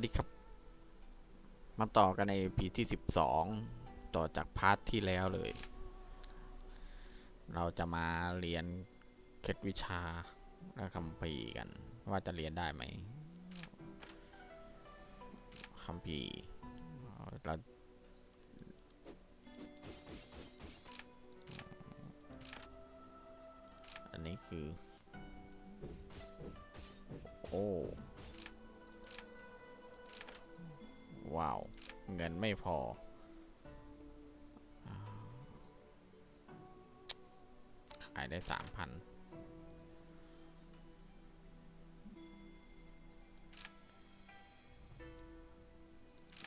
วัสดีครับ มาต่อกันในพีที่สิบสองต่อจากพาร์ทที่แล้วเลย เราจะมาเรียนเคล็ดวิชาและคำพีกัน ว่าจะเรียนได้ไหมคำพีเราอันนี้คือ โอ้ ว้าว เงินไม่พอ ขายได้สามพัน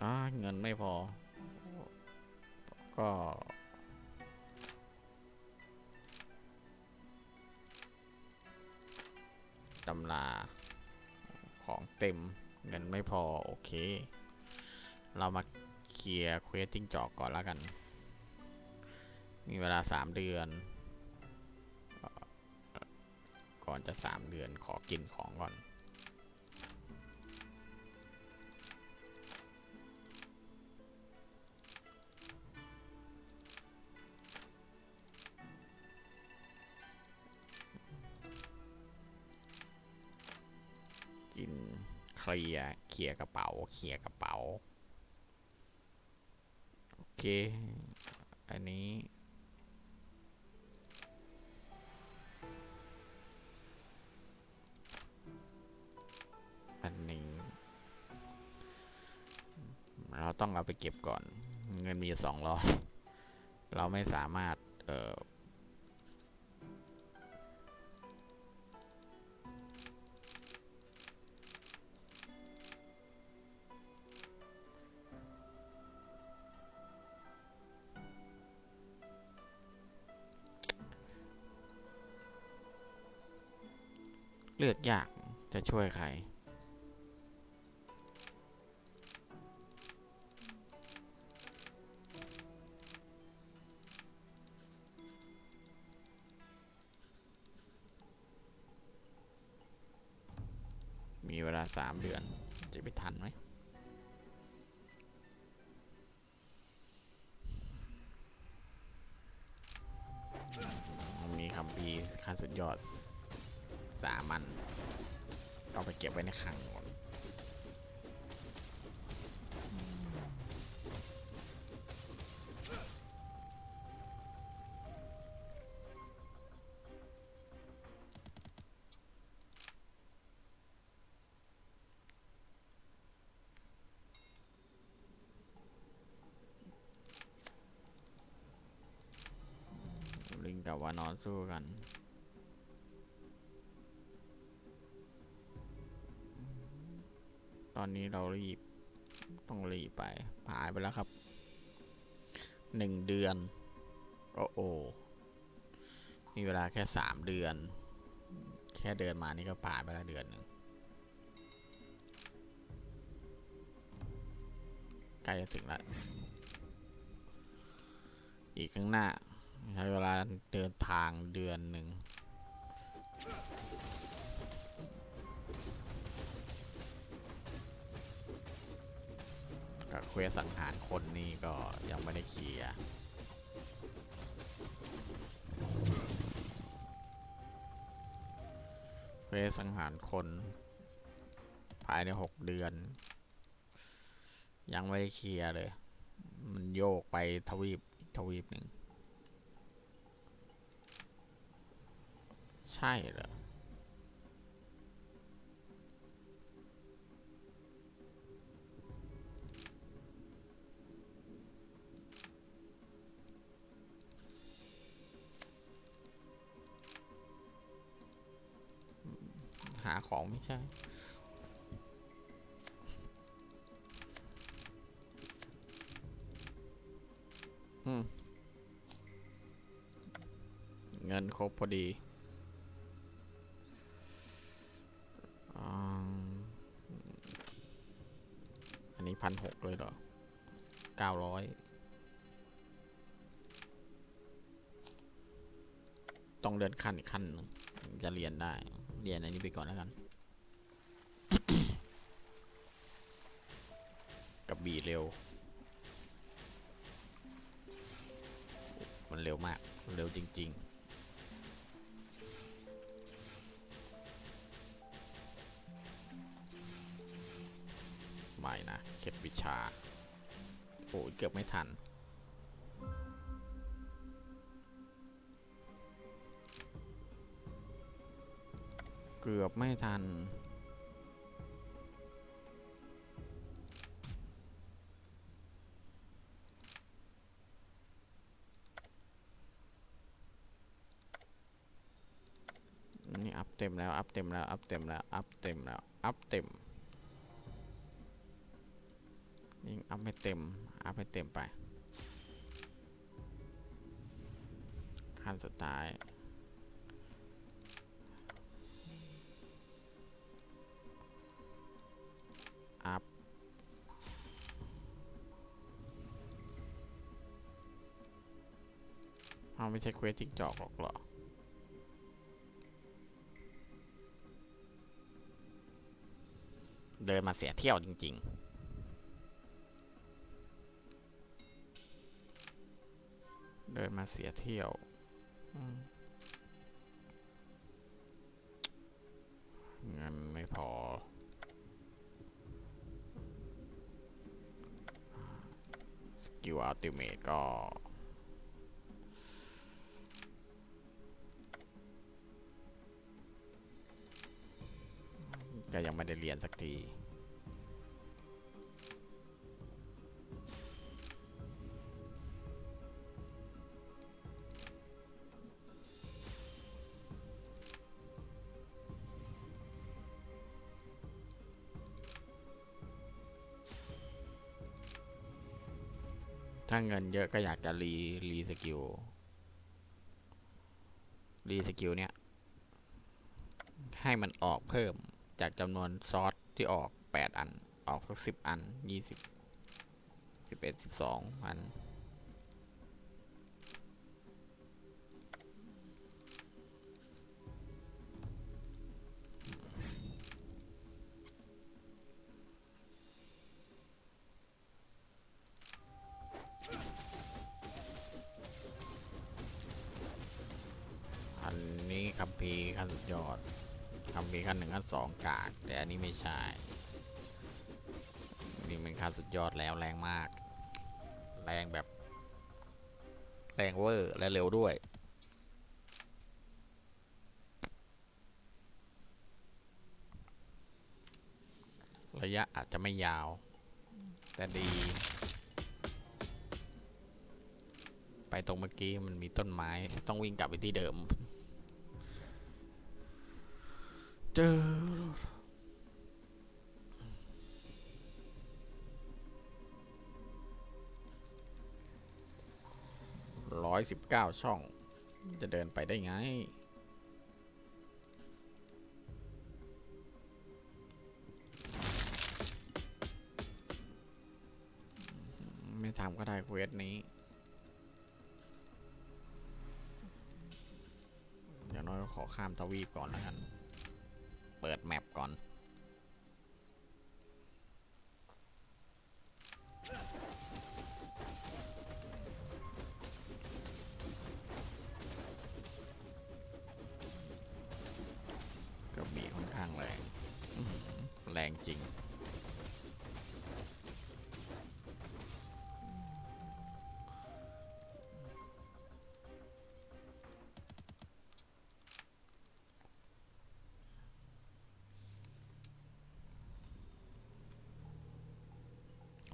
อาเงินไม่พอ ก็ ตำรา ของเต็ม เงินไม่พอ โอเค เรามาเคลียร์เควสจิ้งจอกก่อนแล้วกัน มีเวลาสามเดือน ก่อนจะสามเดือนขอกินของก่อนกินเคลียร์เคลียร์กระเป๋าเคลียร์กระเป๋า อเคอันนี้อันนี้ เราต้องเอาไปเก็บก่อน เงินมีสองร้อยเราไม่สามารถ เอ่อ ลือกยากจะช่วยใคร มีเวลาสามเดือน จะไปทันไหมมีคำพีขั้นสุดยอด สามัน เอาไปเก็บไว้ในคลังก่อนลิงกับวานอนสู้กัน อนนี้เรารีบต้องรีบไปผ่านไปแล้วครับหนึ่งเดือน โอ้โอมีเวลาแค่สามเดือน แค่เดินมานี่ก็ผ่านไปแล้วเดือนหนึ่งใกล้จะถึงแล้ว อีกข้างหน้า ใช้เวลาเดินทางเดือนหนึ่ง ควสสังหารคนนี่ก็ยังไม่ได้เคลียร์เควสสังหารคน ภายในหกเดือน ยังไม่ได้เคลียร์เลย มันโยกไปทวีปทวีปหนึ่ง ใช่เหรอ หาของไม่ใช่เงินครบพอดีอันนี้พันหกเลยเหรอเก้าร้อยต้องเดินขั้นอีกขั้นหนึ่งจะเรียนได้ เรียนอันนี้ไปก่อนแล้วกัน กับบีเร็ว มันเร็วมาก เร็วจริง ๆไม่นะ เข็ดวิชา โอ้ยเกือบไม่ทัน เกือบไม่ทัน นี่ อัพเต็มแล้ว อัพเต็มแล้ว อัพเต็มแล้ว อัพเต็มแล้ว อัพเต็ม ยิ่งอัพไม่เต็ม อัพให้เต็มไปขั้นสุดท้าย เอาไม่ใช่เควสจิงจอกหรอกเหรอเดินมาเสียเที่ยวจริง ๆเดินมาเสียเที่ยว เงินไม่พอ สกิลอัลติเมทก็ ก็ยังไม่ได้เรียนสักทีถ้าเงินเยอะก็อยากจะรีรีสกิลรีสกิลเนี้ยให้มันออกเพิ่ม จากจำนวนซอสที่ออก 8 อัน ออกสักสิอัน 20 11 12อัน สองกาก แต่อันนี้ไม่ใช่ นี่เป็นขั้นสุดยอดแล้วแรงมาก แรงแบบ แรงเวอร์และเร็วด้วยระยะอาจจะไม่ยาว แต่ดี ไปตรงเมื่อกี้มันมีต้นไม้ต้องวิ่งกลับไปที่เดิม เจอ ร้อยสิบเก้าช่อง จะเดินไปได้ไง ไม่ทำก็ได้เควสนี้อย่างน้อยขอข้ามทวีปก่อนแล้วกัน ปิดแมปก่อน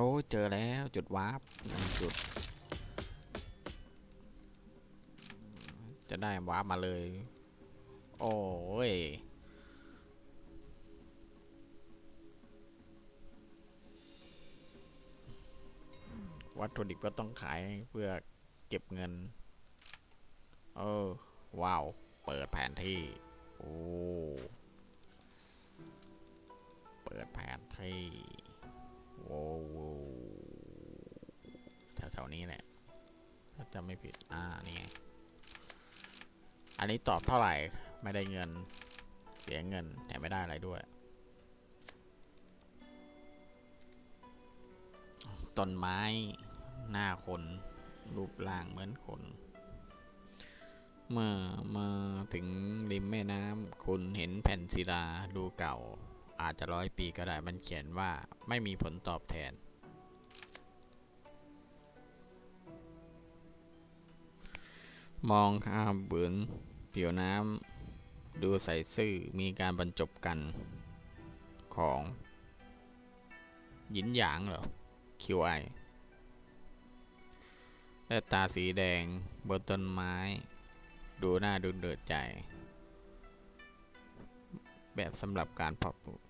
โอ้ เจอแล้วจุดวาร์ปหนึ่งจุด จะได้วาร์ปมาเลย โอ้ยวัตถุดิบก็ต้องขายเพื่อเก็บเงิน เออ ว้าว เปิดแผนที่ โอ้ นี้แหละถ้าจำไม่ผิด อ่า นี่ไง อันนี้ตอบเท่าไหร่ ไม่ได้เงิน เสียเงินแต่ไม่ได้อะไรด้วย ต้นไม้ หน้าคน รูปร่างเหมือนคน เมื่อมาถึงริมแม่น้ำคุณเห็นแผ่นศิลาดูเก่า อาจจะร้อยปีก็ได้มันเขียนว่าไม่มีผลตอบแทน มองข้ามบืนผิวน้ำ ดูใสซื่อมีการบรรจบกัน ของหยินหยางเหรอ QI และตาสีแดงบนต้นไม้ ดูหน้าดูเดือดใจ แบบสำหรับการเพาะปลูก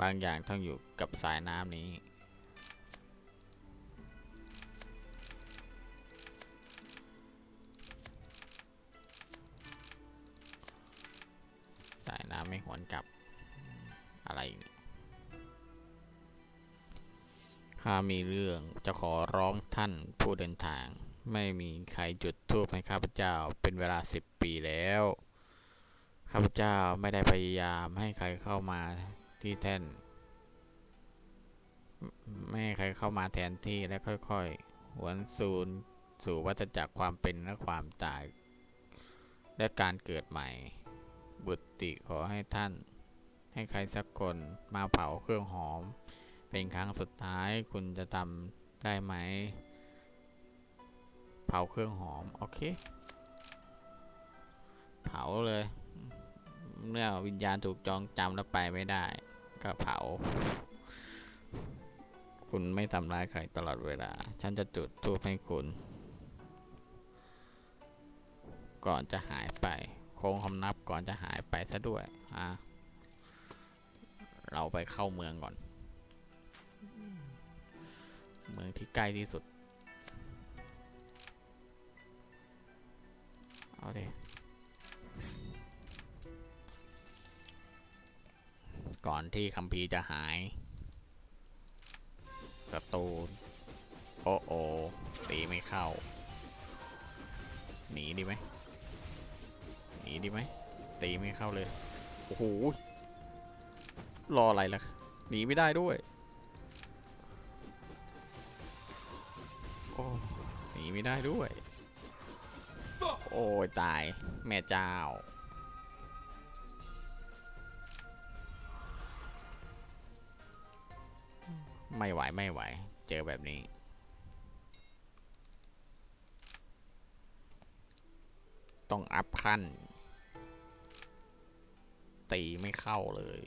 บางอย่างต้องอยู่กับสายน้ำนี้ ข้ามีเรื่องจะขอร้องท่านผู้เดินทาง ไม่มีใครจุดธูปให้ข้าพเจ้าเป็นเวลาสิบปีแล้ว ข้าพเจ้าไม่ได้พยายามให้ใครเข้ามาที่แท่น ไม่ให้ใครเข้ามาแทนที่และค่อยๆหวนซูนสู่วัฏจักรความเป็นและความตาย และการเกิดใหม่ บุตรติขอให้ท่าน ให้ใครสักคนมาเผาเครื่องหอม เป็นครั้งสุดท้ายคุณจะทำได้ไหม เผาเครื่องหอม โอเค เผาเลยเมื่อวิญญาณถูกจองจำแล้วไปไม่ได้ ก็เผา คุณไม่ทำร้ายใครตลอดเวลา ฉันจะจุดทูปให้คุณ ก่อนจะหายไป โค้งคำนับก่อนจะหายไปซะด้วย อะ เราไปเข้าเมืองก่อน เมืองที่ใกล้ที่สุด เอาเดก่อนที่คัมภีร์จะหายศัตรูโอโอตีไม่เข้า หนีดีไหมหนีดีไหมตีไม่เข้าเลย โอ้โหรออะไรล่ะ หนีไม่ได้ด้วย โอ้หนีไม่ได้ด้วย โอ้ยตายแม่เจ้า ไม่ไหวไม่ไหว เจอแบบนี้ต้องอัพขั้น ตีไม่เข้าเลย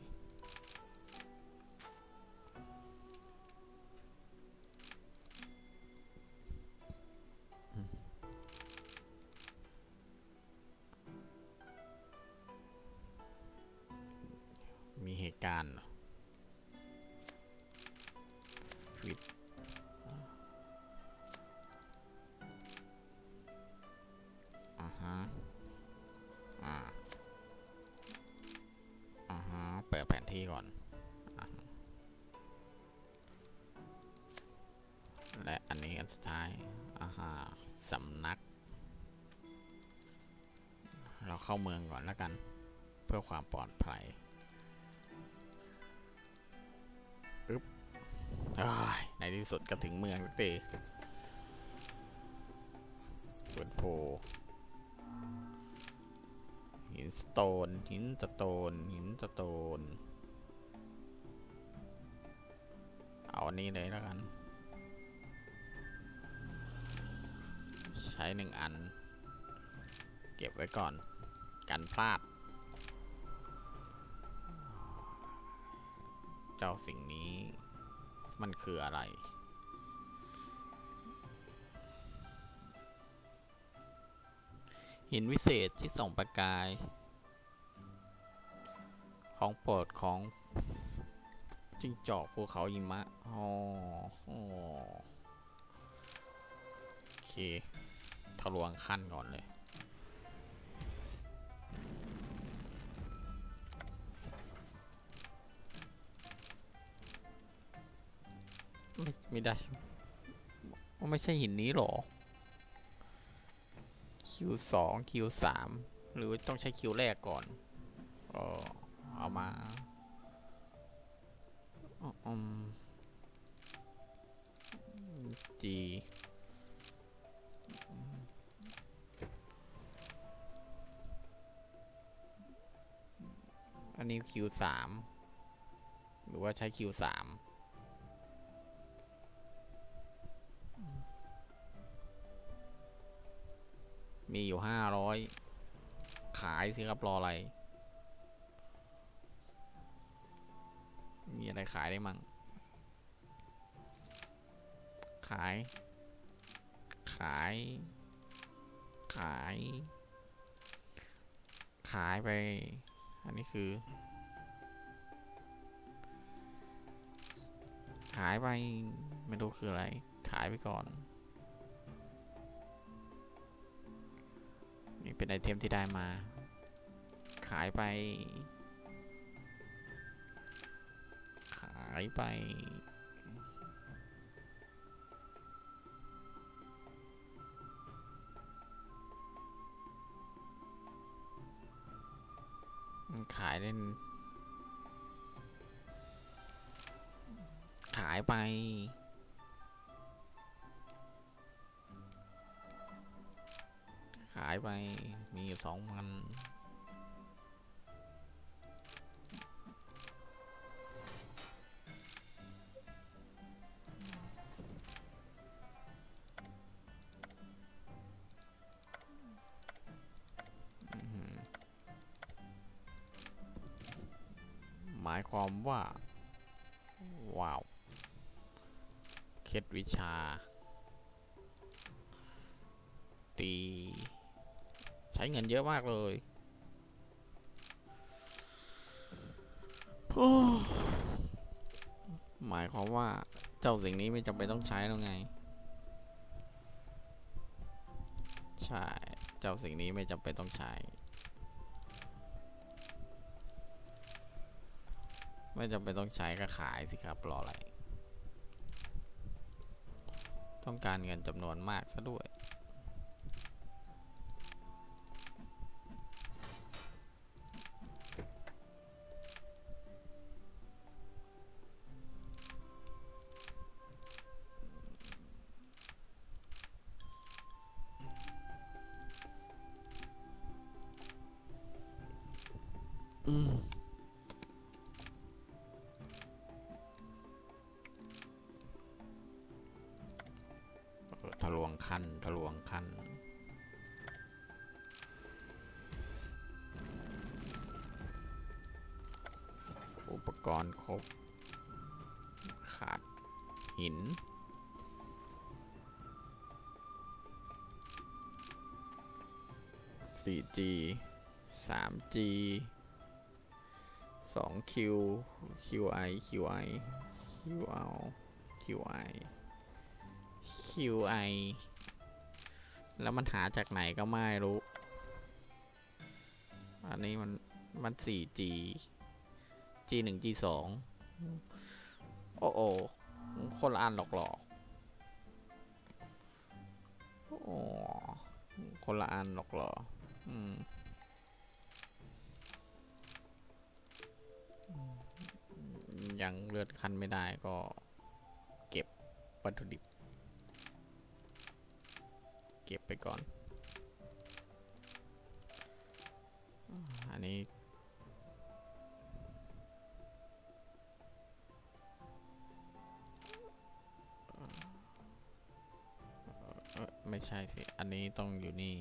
การวิดอ่าฮะ อ่า อ่าฮะ เปิดแผนที่ก่อน และอันนี้อันสุดท้าย อ่าฮะสำนัก เราเข้าเมืองก่อนแล้วกัน เพื่อความปลอดภัย ในที่สุดก็ถึงเมืองสักทีเปิดโพหินสโตน หินสโตน หินสโตน เอาอันนี้เลยแล้วกัน ใช้หนึ่งอัน เก็บไว้ก่อน กันพลาด เจ้าสิ่งนี้ มันคืออะไร หินวิเศษที่ส่องประกาย ของโปรดของจิ้งจอกภูเขาหิมะอ๋ออ๋อโอเคทะลวงขั้นก่อนเลย ไม่ไม่ได้ว่าไม่ใช่หินนี้หรอ คิวสองคิวสามหรือต้องใช้คิวแรกก่อนเออเอาอามาอืมจีอันนี้ Q สามหรือว่าใช้ Q สาม มีอยู่ห้าร้อยขายสิครับ รออะไร มีอะไรขายได้มั่ง ขาย ขาย ขาย ขายไป อันนี้คือ ขายไป ไม่รู้คืออะไร ขายไปก่อน เป็นไอเทมที่ได้มา ขายไป ขายไป ขายได้ขายไปายไป มีสองพันหมายความว่า ว้าว เคล็ดวิชาตี ช้เงินเยอะมากเลยโอ้หมายความว่าเจ้าสิ่งนี้ไม่จำเป็นต้องใช้แล้วไง ใช่ เจ้าสิ่งนี้ไม่จำเป็นต้องใช้ ไม่จำเป็นต้องใช้ก็ขายสิครับรออะไร ต้องการเงินจำนวนมากซะด้วย คันทะลวงคันอุปกรณ์ครบ ขาดหิน 4G 3G 2Q QI QI QL QI QI แล้วมันหาจากไหนก็ไม่รู้ อันนี้มันมัน 4G G 1 G 2 โอ้โอคนละอันหรอกหรอโอ้คนละอันหรอกหรออืมยังเลือดคันไม่ได้ก็เก็บวัตถุดิบ เก็บไปก่อน อันนี้ไม่ใช่สิ อันนี้ต้องอยู่นี่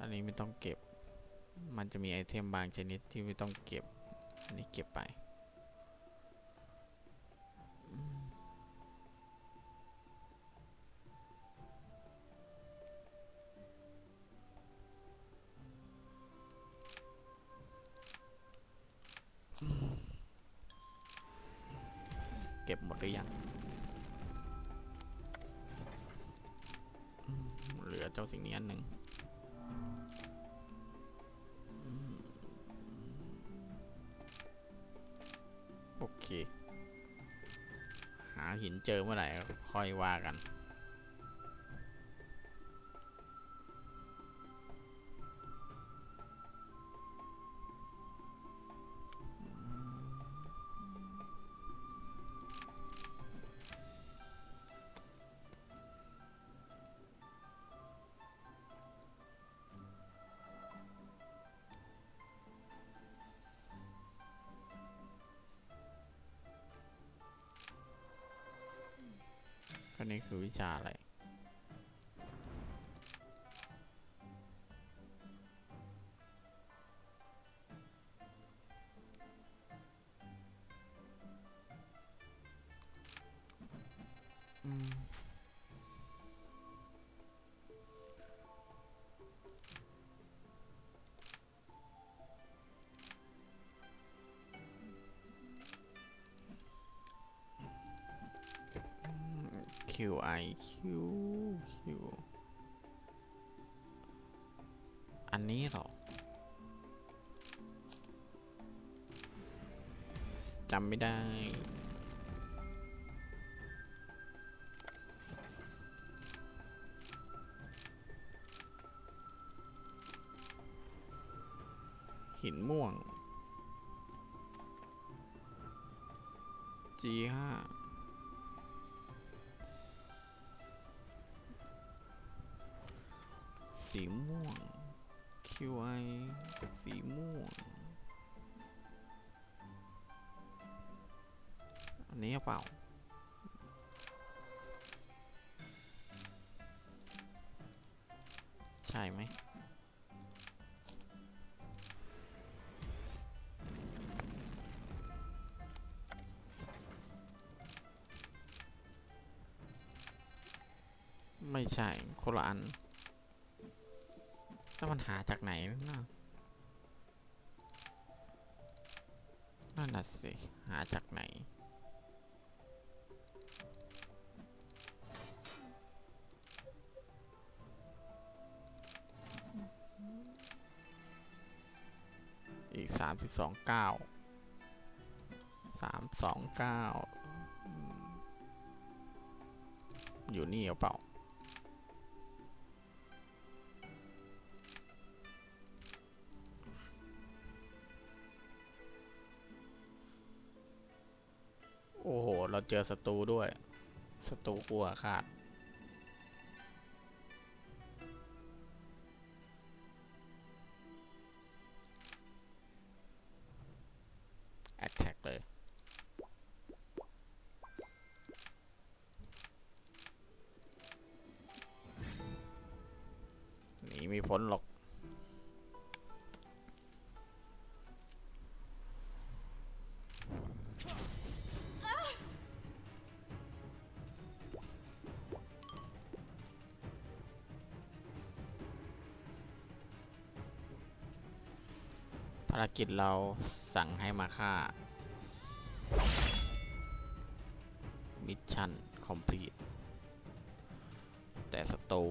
อันนี้ไม่ต้องเก็บ มันจะมีไอเทมบางชนิดที่ไม่ต้องเก็บ อันนี้เก็บไป เก็บหมดหรือยังเหลือเจ้าสิ่งนี้อันหนึ่งโอเค หาหินเจอเมื่อไหร่ค่อยว่ากัน นี้คือวิชาอะไร ไอคิวคิวอันนี้หรอจำไม่ได้หินม่วง G5 สีม่วง QI สีม่วง อันนี้หรือเปล่า ใช่ไหมไม่ใช่คนละอัน แล้วมันหาจากไหนนะนั่นน่ะสิ หาจากไหน อีกสามสิบสองเก้าสามสองเก้าอยู่นี่หรือเปล่า โอ้โห เราเจอศัตรูด้วย ศัตรูกลัวขาด แอ t แทกเลย หนีไม่พ้นหรอก กิจเราสั่งให้มาฆ่า มิชชั่นคอมพลีทแต่ศัตรู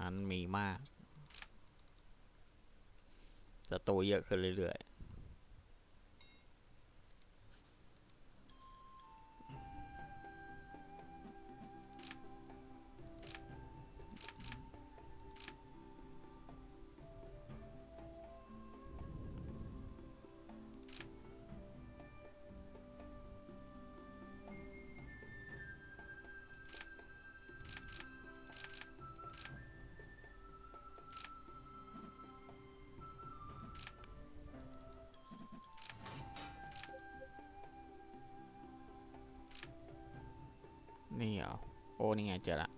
นั้นมีมากศัตรูเยอะขึ้นเรื่อยๆ อโอ้นี่ไงเจอละ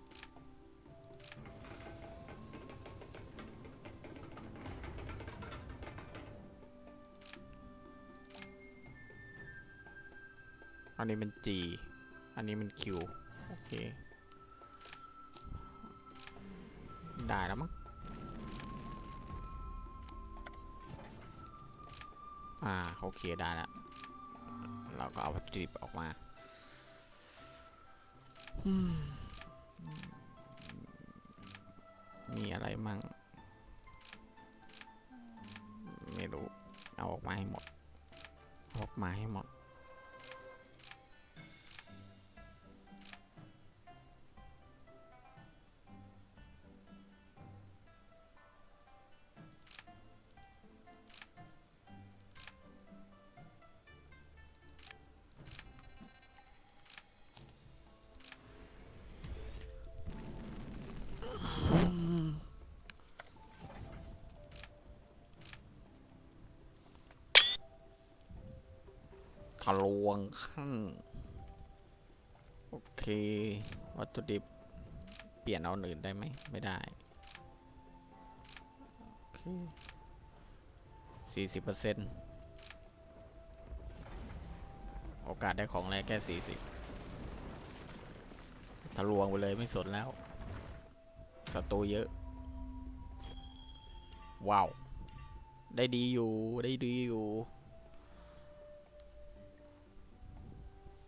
อันนี้เป็น G อันนี้เป็น Q โอเค ได้แล้วมั้ง อ่าโอเคได้แล้ว เราก็เอาวัตถุดิบออกมา อืม มีอะไรมั่ง ไม่รู้ เอาออกมาให้หมด ออกมาให้หมด ทะลวงขั้นโอเค วัตถุดิบเปลี่ยนเอาอื่นได้ไหมไม่ได้โอเคสี่สิบเปอร์เซ็นต์โอกาสได้ของแรกแค่สี่สิบทะลวงไปเลยไม่สนแล้วศัตรูเยอะ ว้าว ได้ดีอยู่ ได้ดีอยู่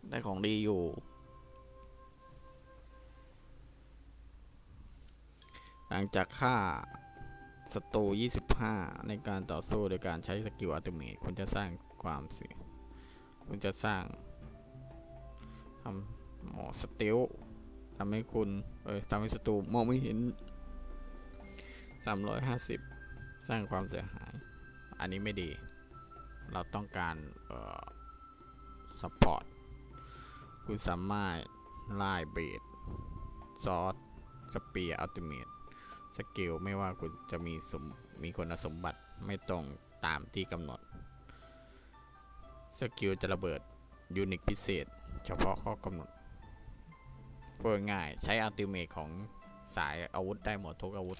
ได้ของดีอยู่ หลังจากฆ่าศัตรู 25 ในการต่อสู้โดยการใช้สกิลอัตเมทคุณจะสร้างความเสี่ยงคุณจะสร้างทำหมอสติลทำให้คุณเอ้ยทำให้ศัตรูมองไม่เห็น 350 สร้างความเสียหาย อันนี้ไม่ดี เราต้องการเอ่อซัพพอร์ต คุณสามารถไล่เบดซอสสเปียร์อัลติเมทสกิลไม่ว่าคุณจะมีสมมีคุณสมบัติไม่ตรงตามที่กำหนด สกิลจะระเบิดยูนิคพิเศษ เฉพาะข้อกำหนดพูดง่ายใช้อัลติเมทของสายอาวุธได้หมดทุกอาวุธ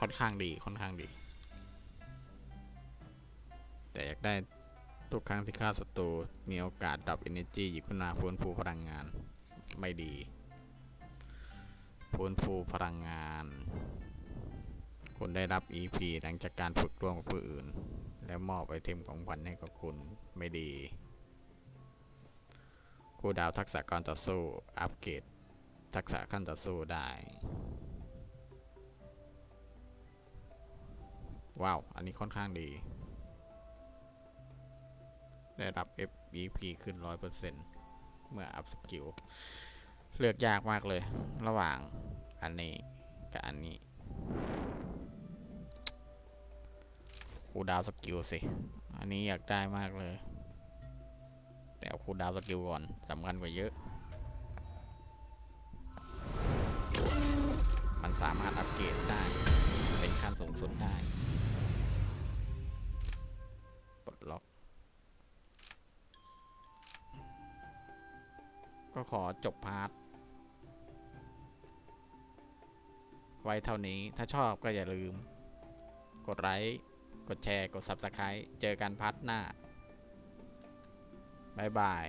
ค่อนข้างดีค่อนข้างดี แต่อยากได้ ทุกครั้งที่ฆ่าศัตรูมีโอกาสดับ Energy หยิบขึ้นมาฟื้นฟูพลังงาน ไม่ดีฟื้นฟูพลังงาน คุณได้รับ EP หลังจากการฝึกร่วมกับผู้อื่น และมอบไอเทมของขวัญให้กับคุณไม่ดีคูดาวทักษะการต่อสู้ อัปเกรดทักษะขั้นต่อสู้ได้ ว้าว อันนี้ค่อนข้างดี ได้รับ FEP ขึ้น 100%เมื่ออัพสกิล เลือกยากมากเลย ระหว่างอันนี้กับอันนี้คูดาวสกิลสิ อันนี้อยากได้มากเลย แต่คูดาวสกิลก่อนสำคัญกว่าเยอะ มันสามารถอัปเกรดได้ เป็นขั้นสูงสุดได้ ขอจบพาร์ทไว้เท่านี้ถ้าชอบก็อย่าลืม กดไลค์กดแชร์ กด Subscribe เจอกันพาร์ทหน้า บ๊ายบาย